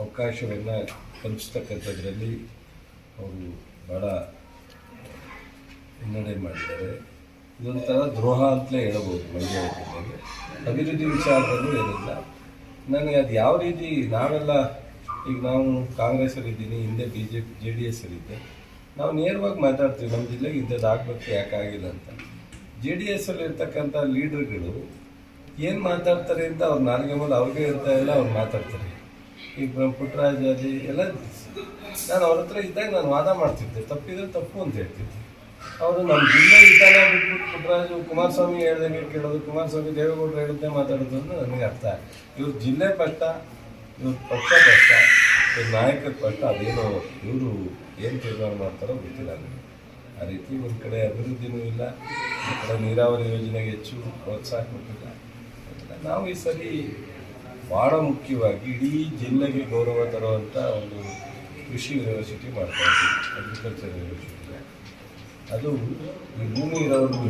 ಅವಕಾಶವನ್ನು ಕಲ್ಪಿಸ್ತಕ್ಕಂಥದ್ರಲ್ಲಿ ಅವರು ಭಾಳ ಹಿನ್ನಡೆ ಮಾಡಿದ್ದಾರೆ. ಇದೊಂಥರ ದ್ರೋಹ ಅಂತಲೇ ಹೇಳ್ಬೋದು ಮಂಡ್ಯ ಜಿಲ್ಲೆಗೆ ಅಭಿವೃದ್ಧಿ ವಿಚಾರದಲ್ಲೂ ಏನಿಲ್ಲ. ನನಗೆ ಅದು ಯಾವ ರೀತಿ ನಾವೆಲ್ಲ, ಈಗ ನಾವು ಕಾಂಗ್ರೆಸ್ಸಲ್ಲಿದ್ದೀನಿ, ಹಿಂದೆ B J P J D ಎಸ್ಸಲ್ಲಿದ್ದೆ. ನಾವು ನೇರವಾಗಿ ಮಾತಾಡ್ತೀವಿ, ನಮ್ಮ ಜಿಲ್ಲೆಗೆ ಇಂಥದ್ದು ಆಗಬೇಕು ಯಾಕಾಗಿಲ್ಲ ಅಂತ. ಜೆ ಡಿ ಎಸ್ಸಲ್ಲಿ ಇರ್ತಕ್ಕಂಥ ಲೀಡರ್ಗಳು ಏನು ಮಾತಾಡ್ತಾರೆ ಅಂತ ಅವ್ರು ನಾಲ್ಗೆ ಮೇಲೆ ಅವ್ರಿಗೆ ಇರ್ತಾ ಇಲ್ಲ ಅವ್ರು ಮಾತಾಡ್ತಾರೆ. ಈಗ ಪುಟ್ಟರಾಜ್ ಅಲ್ಲಿ ಎಲ್ಲ ನಾನು ಅವ್ರ ಹತ್ರ ಇದ್ದಾಗ ನಾನು ವಾದ ಮಾಡ್ತಿದ್ದೆ. ತಪ್ಪಿದ್ರೆ ತಪ್ಪು ಅಂತ ಹೇಳ್ತಿದ್ದೆ. ಅವರು ನಮ್ಮ ಜಿಲ್ಲೆ ಇದ್ದಾನ ಬಿಟ್ಬಿಟ್ಟು ಪುಟ್ಟರಾಜು ಕುಮಾರಸ್ವಾಮಿ ಹೇಳ್ದಂಗೆ ಕೇಳೋದು, ಕುಮಾರಸ್ವಾಮಿ ದೇವೇಗೌಡರು ಹೇಳಿದ್ದೆ ಮಾತಾಡೋದು ಅಂತ ನನಗೆ ಅರ್ಥ ಇವ್ರ ಜಿಲ್ಲೆ ಪಟ್ಟ, ಇವ್ರ ಪಕ್ಷ ಪಟ್ಟ, ಇವ್ರ ನಾಯಕರ ಪಟ್ಟ ಅದೇನೋ ಇವರು ಏನು ತೀರ್ಮಾನ ಮಾಡ್ತಾರೋ ಗೊತ್ತಿಲ್ಲ ನನಗೆ. ಆ ರೀತಿ ಒಂದು ಕಡೆ ಅಭಿವೃದ್ಧಿನೂ ಇಲ್ಲ, ಈ ಕಡೆ ನೀರಾವರಿ ಯೋಜನೆಗೆ ಹೆಚ್ಚು ಪ್ರೋತ್ಸಾಹ ಕೊಟ್ಟಿಲ್ಲ. ನಾವು ಈ ಸರಿ ಭಾಳ ಮುಖ್ಯವಾಗಿ ಇಡೀ ಜಿಲ್ಲೆಗೆ ಗೌರವ ತರುವಂಥ ಒಂದು ಕೃಷಿ ಯೂನಿವರ್ಸಿಟಿ ಮಾಡ್ತಾ ಇದ್ದೀವಿ ಅಗ್ರಿಕಲ್ಚರ್ ಯೂನಿವರ್ಸಿಟಿ ಅದು ಈ ಭೂಮಿ ಇರೋರ್ಗು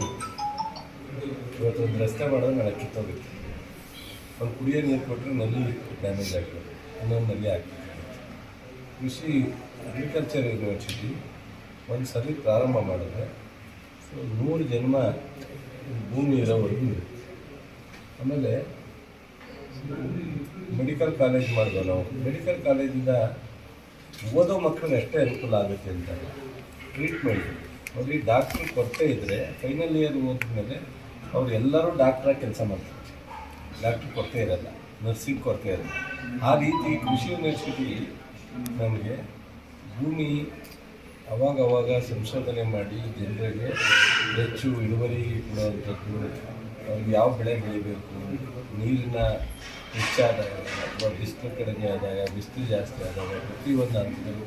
ಇವತ್ತೊಂದು ರಸ್ತೆ ಮಾಡೋದು ನನಗೆ ಕಿತ್ತೋಗುತ್ತೆ. ಒಂದು ಕುಡಿಯೋ ನೀರು ಕೊಟ್ಟರೆ ನಲ್ಲಿ ಡ್ಯಾಮೇಜ್ ಆಗ್ತದೆ, ಇನ್ನೊಂದು ನಲ್ಲಿ ಆಗ್ತದೆ. ಕೃಷಿ ಅಗ್ರಿಕಲ್ಚರ್ ಯೂನಿವರ್ಸಿಟಿ ಒಂದು ಸರಿ ಪ್ರಾರಂಭ ಮಾಡಿದ್ರೆ ನೂರು ಜನ್ಮ ಭೂಮಿ ಇರೋವರೆಗೂ ಇರುತ್ತೆ. ಆಮೇಲೆ ಮೆಡಿಕಲ್ ಕಾಲೇಜ್ ಮಾಡಿದ್ವಿ ನಾವು. ಮೆಡಿಕಲ್ ಕಾಲೇಜಿಂದ ಓದೋ ಮಕ್ಕಳಿಗೆ ಅಷ್ಟೇ ಅನುಕೂಲ ಆಗುತ್ತೆ ಅಂತ ಟ್ರೀಟ್ಮೆಂಟ್ ಅವ್ರಿಗೆ ಡಾಕ್ಟ್ರ್ ಕೊರತೆ ಇದ್ದರೆ ಫೈನಲ್ ಇಯರ್ ಓದಿದ್ಮೇಲೆ ಅವ್ರು ಎಲ್ಲರೂ ಡಾಕ್ಟ್ರಾಗಿ ಕೆಲಸ ಮಾಡ್ತಾರೆ. ಡಾಕ್ಟ್ರ್ ಕೊರತೆ ಇರಲ್ಲ ನರ್ಸಿಂಗ್ ಕೊರತೆ ಇರಲ್ಲ. ಆ ರೀತಿ ಕೃಷಿ ಯೂನಿವರ್ಸಿಟಿ ನಮಗೆ ಭೂಮಿ ಅವಾಗವಾಗ ಅವಾಗ ಸಂಶೋಧನೆ ಮಾಡಿ ಜನರಿಗೆ ಹೆಚ್ಚು ಇಳುವರಿ ಕೊಡುವಂಥದ್ದು ಅವ್ರಿಗೆ ಯಾವ ಬೆಳೆ ಬೆಳಿಬೇಕು? ನೀರಿನ ಹೆಚ್ಚಾದಾಗ ಅಥವಾ ಬಿಸಿಲು ಕಡಿಮೆ ಆದಾಗ, ಬಿಸಿಲು ಜಾಸ್ತಿ ಆದಾಗ ಪ್ರತಿಯೊಂದು ಹಂತದಲ್ಲೂ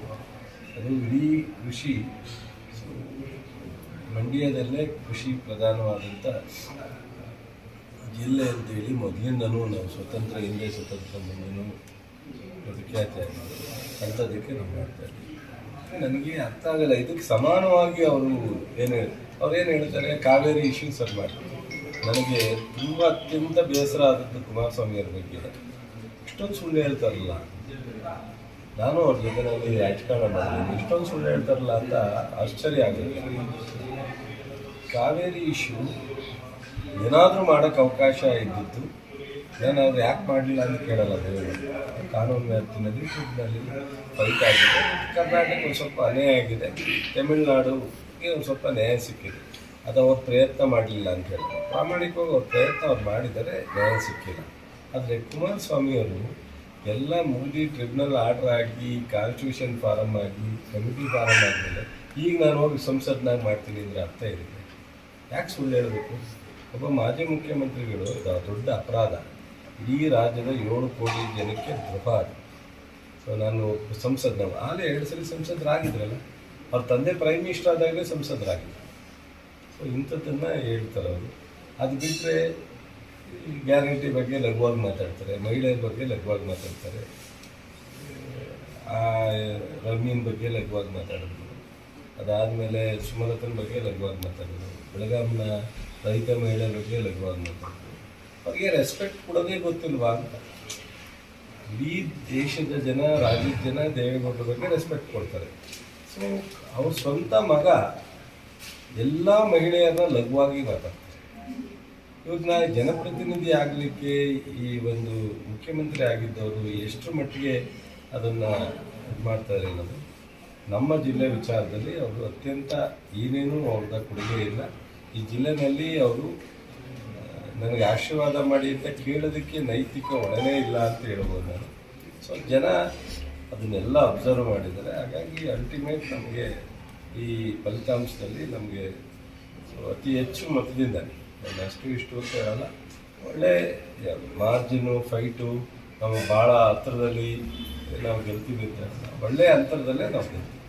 ಅದು ಇಡೀ ಕೃಷಿ ಮಂಡ್ಯದಲ್ಲೇ ಕೃಷಿ ಪ್ರಧಾನವಾದಂಥ ಜಿಲ್ಲೆ ಅಂತೇಳಿ ಮೊದಲಿಂದನೂ ನಾವು ಸ್ವತಂತ್ರ, ಹಿಂದೆ ಸ್ವತಂತ್ರ ಮುಂದೆನೂ ಆಗಿದೆ ಅಂಥದ್ದಕ್ಕೆ ನಾವು ಮಾಡ್ತಾ ನನಗೆ ಅರ್ಥ ಆಗಲ್ಲ, ಇದಕ್ಕೆ ಸಮಾನವಾಗಿ ಅವರು ಏನು ಅವ್ರು ಏನು ಹೇಳ್ತಾರೆ? ಕಾವೇರಿ ಇಶ್ಯೂಸ್ ಅಲ್ಲಿ ಮಾಡ್ತಾರೆ. ನನಗೆ ತುಂಬ ಅತ್ಯಂತ ಬೇಸರ ಆದದ್ದು ಕುಮಾರಸ್ವಾಮಿಯವ್ರ ಬಗ್ಗೆ. ಇಷ್ಟೊಂದು ಸುಳ್ಳು ಹೇಳ್ತಾರಲ್ಲ. ನಾನು ಅವ್ರ ಜೊತೆನಲ್ಲಿ ರಾಜಕಾರಣ ಮಾಡಿದ್ದೀನಿ. ಇಷ್ಟೊಂದು ಸುಳ್ಳು ಹೇಳ್ತಾರಲ್ಲ ಅಂತ ಆಶ್ಚರ್ಯ ಆಗಲಿಲ್ಲ ಕಾವೇರಿ ಇಶ್ಯೂ ಏನಾದರೂ ಮಾಡೋಕ್ಕೆ ಅವಕಾಶ ಇದ್ದಿತ್ತು. ನಾನು ಅವ್ರು ಯಾಕೆ ಮಾಡಲಿಲ್ಲ ಅಂತ ಕೇಳಲ್ಲ ದೇವರು. ಕಾನೂನು ವ್ಯಾಪ್ತಿನಲ್ಲಿ ಫುಡ್ನಲ್ಲಿ ಫೈಟ್ ಆಗಿದೆ. ಕರ್ನಾಟಕ ಒಂದು ಸ್ವಲ್ಪ ಅನ್ಯಾಯ ಆಗಿದೆ. ತಮಿಳುನಾಡುಗೆ ಒಂದು ಸ್ವಲ್ಪ ನ್ಯಾಯ ಸಿಕ್ಕಿದೆ. ಅದು ಅವ್ರು ಪ್ರಯತ್ನ ಮಾಡಲಿಲ್ಲ ಅಂತ ಹೇಳ್ತಾರೆ ಪ್ರಾಮಾಣಿಕವಾಗಿ ಅವ್ರ ಪ್ರಯತ್ನ ಅವ್ರು ಮಾಡಿದರೆ ನ್ಯಾಯ ಸಿಕ್ಕಿಲ್ಲ. ಆದರೆ ಕುಮಾರಸ್ವಾಮಿಯವರು ಎಲ್ಲ ಮುಗಿದು ಟ್ರಿಬ್ಯುನಲ್ ಆರ್ಡರ್ ಆಗಿ ಕಾನ್ಸ್ಟಿಟ್ಯೂಷನ್ ಫಾರಮ್ ಆಗಿ ಕಮಿಟಿ ಫಾರಮ್ ಆದಮೇಲೆ ಈಗ ನಾನು ಹೋಗಿ ಸಂಸತ್ನಾಗ ಮಾಡ್ತೀನಿ ಅಂದರೆ ಅರ್ಥ ಇದೆ ಯಾಕೆ ಸುಳ್ಳು ಹೇಳಬೇಕು? ಒಬ್ಬ ಮಾಜಿ ಮುಖ್ಯಮಂತ್ರಿಗಳು ದೊಡ್ಡ ಅಪರಾಧ. ಇಡೀ ರಾಜ್ಯದ ಏಳು ಕೋಟಿ ಜನಕ್ಕೆ ದ್ರೋಹ ಅದು. ಸೊ ನಾನು ಸಂಸದ್ನ ಆಲೇ ಎರಡು ಸಲ ಸಂಸದರಾಗಿದ್ರಲ್ಲ. ಅವ್ರ ತಂದೆ ಪ್ರೈಮ್ ಮಿನಿಸ್ಟರ್ ಆದಾಗಲೇ ಸಂಸದರಾಗಿದ್ದರು ಸೊ ಇಂಥದ್ದನ್ನು ಹೇಳ್ತಾರೆ ಅವರು. ಅದು ಬಿಟ್ಟರೆ ಗ್ಯಾರಂಟಿ ಬಗ್ಗೆ ಲಘುವಾಗಿ ಮಾತಾಡ್ತಾರೆ, ಮಹಿಳೆಯರ ಬಗ್ಗೆ ಲಘುವಾಗಿ ಮಾತಾಡ್ತಾರೆ, ಆ, ರಮ್ಯನ ಬಗ್ಗೆ ಲಘುವಾಗಿ ಮಾತಾಡೋದು, ಅದಾದಮೇಲೆ ಸುಮಲತನ ಬಗ್ಗೆ ಲಘುವಾಗಿ ಮಾತಾಡೋದು, ಬೆಳಗಾಂನ ರೈತ ಮಹಿಳೆಯರ ಬಗ್ಗೆ ಲಘುವಾಗಿ ಮಾತಾಡೋದು. ಅವ್ರಿಗೆ ರೆಸ್ಪೆಕ್ಟ್ ಕೊಡೋದೇ ಗೊತ್ತಿಲ್ವಾ ಅಂತ. ಇಡೀ ದೇಶದ ಜನ, ರಾಜ್ಯದ ಜನ ದೇವೇಗೌಡರ ಬಗ್ಗೆ ರೆಸ್ಪೆಕ್ಟ್ ಕೊಡ್ತಾರೆ. ಸೊ ಅವ್ರ ಸ್ವಂತ ಮಗ ಎಲ್ಲ ಮಹಿಳೆಯರನ್ನ ಲಘುವಾಗಿ ಮಾತಾಡ್ತಾರೆ. ಇವತ್ತು ನಾನು ಜನಪ್ರತಿನಿಧಿ ಆಗಲಿಕ್ಕೆ ಈ ಒಂದು ಮುಖ್ಯಮಂತ್ರಿ ಆಗಿದ್ದವರು ಎಷ್ಟು ಮಟ್ಟಿಗೆ ಅದನ್ನು ಇದು ಮಾಡ್ತಾರೆ ಅನ್ನೋದು. ನಮ್ಮ ಜಿಲ್ಲೆ ವಿಚಾರದಲ್ಲಿ ಅವರು ಅತ್ಯಂತ ಏನೇನೂ ಅವ್ರದ ಕೊಡುಗೆ ಇಲ್ಲ. ಈ ಜಿಲ್ಲೆನಲ್ಲಿ ಅವರು ನನಗೆ ಆಶೀರ್ವಾದ ಮಾಡಿ ಅಂತ ಕೇಳೋದಕ್ಕೆ ನೈತಿಕ ಒಡನೆ ಇಲ್ಲ ಅಂತ ಹೇಳ್ಬೋದು ನಾನು. ಸೊ ಜನ ಅದನ್ನೆಲ್ಲ ಅಬ್ಸರ್ವ್ ಮಾಡಿದ್ದಾರೆ. ಹಾಗಾಗಿ ಅಲ್ಟಿಮೇಟ್ ನಮಗೆ ಈ ಫಲಿತಾಂಶದಲ್ಲಿ ನಮಗೆ ಅತಿ ಹೆಚ್ಚು ಮತದಿಂದ ನಾನು ಅಷ್ಟು ಇಷ್ಟು ಅಂತ ಹೇಳಲ್ಲ. ಒಳ್ಳೆ ಮಾರ್ಜಿನು ಫೈಟು ನಾವು ಭಾಳ ಹತ್ರದಲ್ಲಿ ನಾವು ಗೆಲ್ತೀವಿ ಅಂತ. ಒಳ್ಳೆಯ ಅಂತರದಲ್ಲೇ ನಾವು ಗೆಲ್ತೀವಿ.